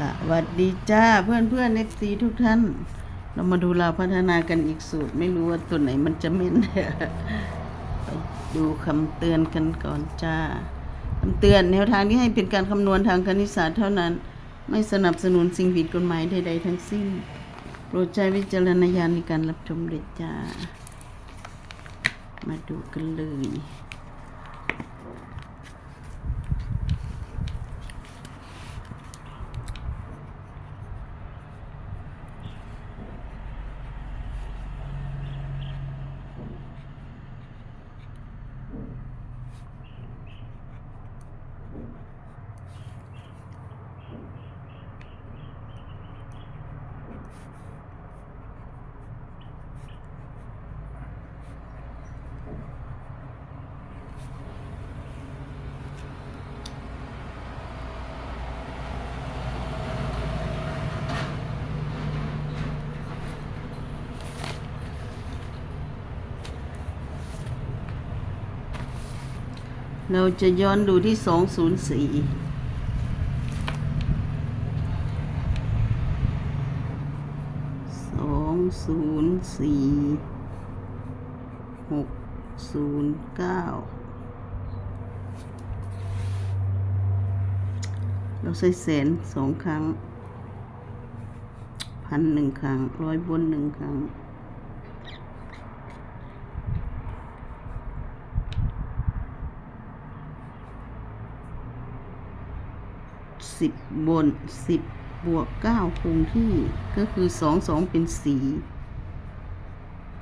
สวัสดีจ้าเพื่อนเพื่อนเอฟซีทุกท่าน เรามาดูเราพัฒนากันอีกสูตร ไม่รู้ว่าตัวไหนมันจะเม่นไปดูคำเตือนกันก่อนจ้าคำเตือนแนวทางที่ให้เป็นการคำนวณทางคณิตศาสตร์เท่านั้น ไม่สนับสนุนสิ่งผิดกฎหมายใด ๆ ทั้งสิ้นโปรดใช้วิจารณญาณในการรับชมเด็ดจ้า มาดูกันเลย เราจะย้อนดูที่สองศูนย์สี่สองศูนย์สี่หกศูนย์เก้าเราใช้แสนสองครั้ง พันหนึ่งครั้ง ร้อยบนหนึ่งครั้ง สิบบนสิบบวกเก้าคงที่ก็คือสองสองเป็นสี่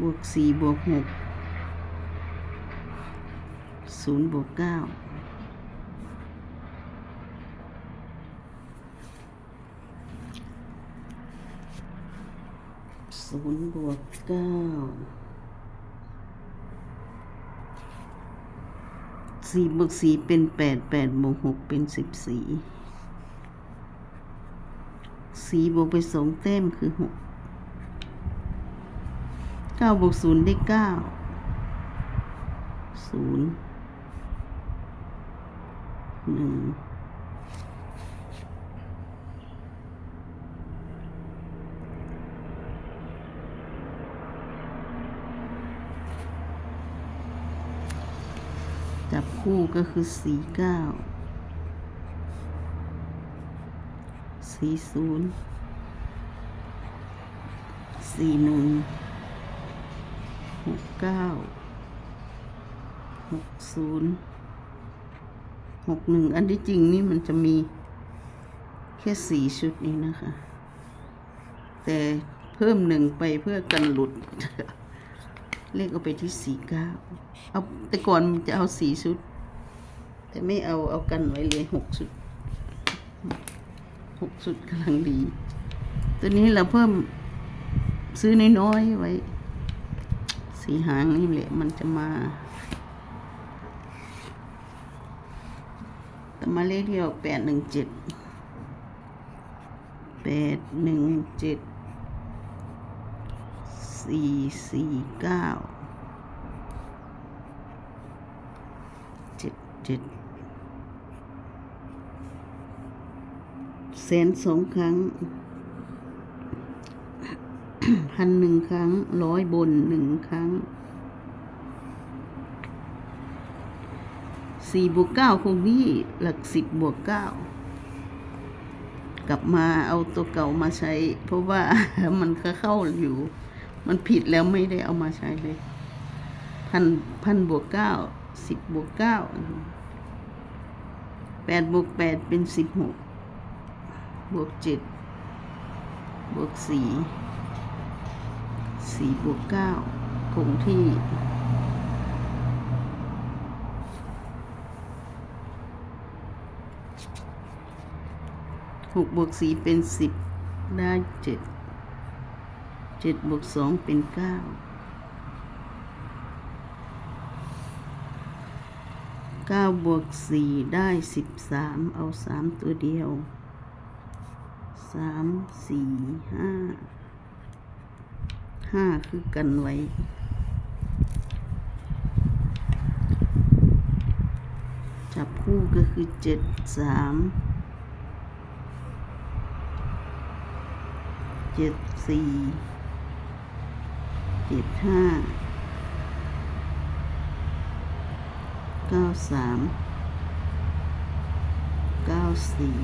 บวกสี่บวกหกศูนย์บวกเก้าศูนย์บวกเก้าสี่บวกสี่เป็นแปดแปดบวกหกเป็นสิบสี่ สี่บวกไปสองแต้มคือหกเก้าบวกศูนย์ได้เก้าศูนย์หนึ่งจับคู่ก็คือสี่เก้า สี่ศูนย์สี่หนึ่งหกเก้าหกศูนย์หกหนึ่งอันที่จริงนี่มันจะมีแค่สี่ชุดนี้นะคะ แต่เพิ่มหนึ่งไปเพื่อกันหลุด เลขเอาไปที่สี่เก้าเอาแต่ก่อนจะเอาสี่ชุด แต่ไม่เอาเอากันไว้เลยหกชุด กสุดกำลังดี ตัวนี้เราเพิ่มซื้อน้อยๆไว้ สีหางนี่แหละมันจะมาแต่มาเลขที่ออกแปดหนึ่งเจ็ดแปดหนึ่งเจ็ดสี่สี่เก้าเจ็ดเจ็ด แสนสองครั้งพันหนึ่งครั้งร้อยบนหนึ่งครั้งสี่บวกเก้าคงที่หลักสิบบวกเก้ากลับมาเอาตัวเก่ามาใช้ เพราะว่ามันก็เข้าอยู่ มันผิดแล้วไม่ได้เอามาใช้เลยพันพันบวกเก้าสิบบวกเก้าแปดบวกแปดเป็นสิบหก บวกเจ็ดบวกสี่สี่บวกเก้าคงที่หกบวกสี่เป็นสิบได้เจ็ดเจ็ดบวกสองเป็นเก้าเก้าบวกสี่ได้สิบสามเอาสามตัวเดียว สามสี่ห้าห้าคือกันไว้จับคู่ก็คือเจ็ดสามเจ็ดสี่เจ็ดห้าเก้าสามเก้าสี่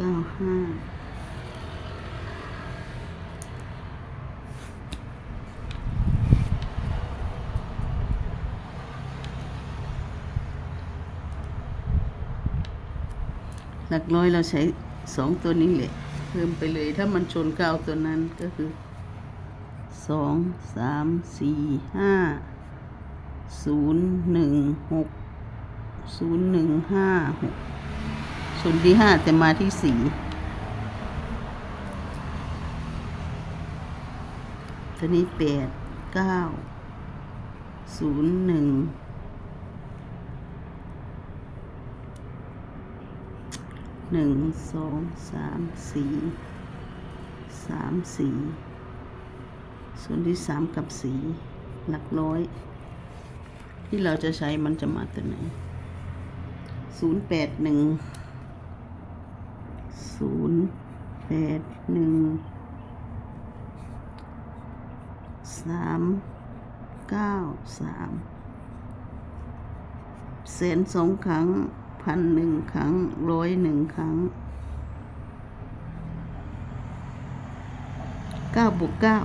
เก้าห้าหลักร้อยเราใช้สองตัวนี้แหละเพิ่มไปเลยถ้ามันชนเก้าตัวนั้นก็คือสองสามสี่ห้าศูนย์หนึ่งหกศูนย์หนึ่งห้าหก ส่วนที่ห้าแต่มาที่สี่ตัวนี้แปดเก้าศูนย์หนึ่งหนึ่งสองสามสี่สามสี่ส่วนที่สามกับสี่หลักร้อย ที่เราจะใช้มันจะมาตัวไหนศูนย์แปดหนึ่ง ศูนย์แปดหนึ่งสามเก้าสามแสนสองครั้งพันหนึ่งครั้งร้อยหนึ่งครั้งเก้าบวกเก้า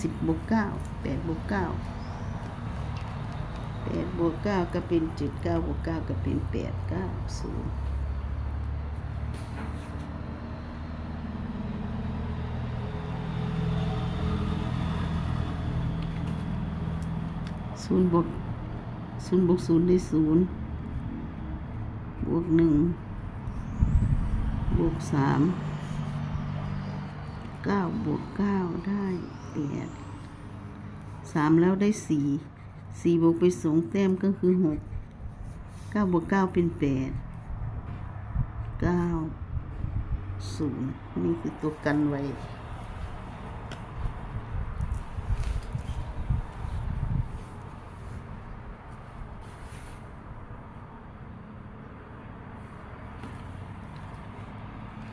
สิบบวกเก้าแปดบวกเก้าแปดบวกเก้าก็เป็นเจ็ดเก้าบวกเก้าก็เป็นแปดเก้าศูนย์ ศูนย์บวกศูนย์บวกศูนย์ได้ศูนย์บวกหนึ่งบวกสามเก้าบวกเก้าได้แปดสามแล้วได้สี่สี่บวกไปสองแต้มก็คือหกเก้าบวกเก้าเป็นแปดเก้าศูนย์นี่คือตัวกันไว้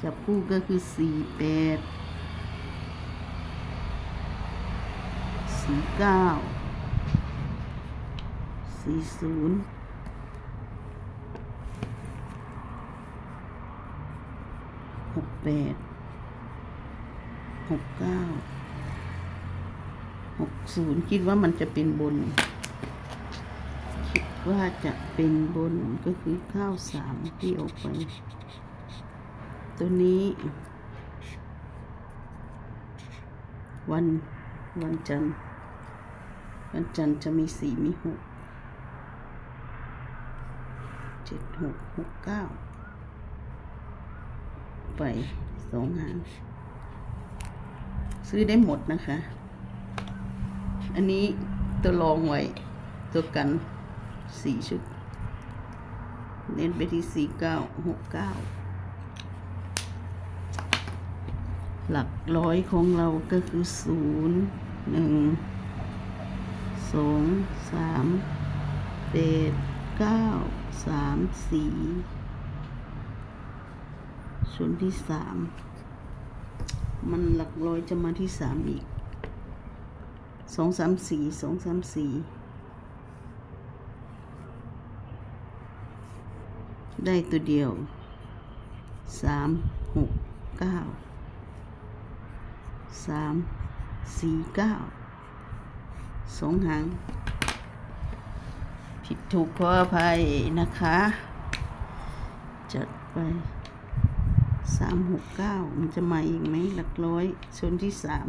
จับคู่ก็คือสี่แปดสี่เก้าสี่ศูนย์หกแปดหกเก้าหกศูนย์คิดว่ามันจะเป็นบน คิดว่าจะเป็นบนก็คือข้าวสามที่ออกไป ตัวนี้ วันวันจันทร์วันจันทร์จะมีสี่มีหกเจ็ดหกหกเก้าไปสองหางซื้อได้หมดนะคะ อันนี้ตัวรองไว้ ตัวกันสี่ชุด เน้นไปที่สี่เก้าหกเก้า หลักร้อยของเราก็คือศูนย์หนึ่งสองสามแปดเก้าสามสี่ส่วนที่สามมันหลักร้อยจะมาที่สามอีกสองสามสี่สองสามสี่ได้ตัวเดียวสามหกเก้า สามสี่เก้าสองหาง ผิดถูกขออภัยนะคะ จัดไปสามหกเก้ามันจะมาอีกไหมหลักร้อยส่วนที่สาม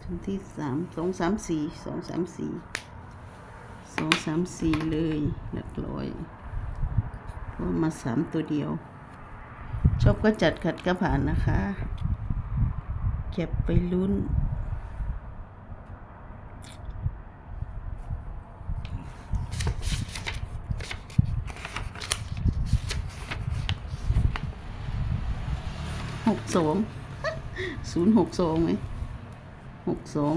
ส่วนที่สามสองสามสี่สองสามสี่สองสามสี่เลยหลักร้อยเพราะมาสามตัวเดียว ชอบก็จัดขัดก็ผ่านนะคะ เก็บไปลุ้น หกสองศูนย์หกสองไหมหกสอง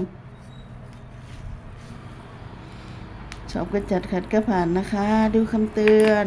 ชอบก็จัดขัดก็ผ่านนะคะ ดูคำเตือน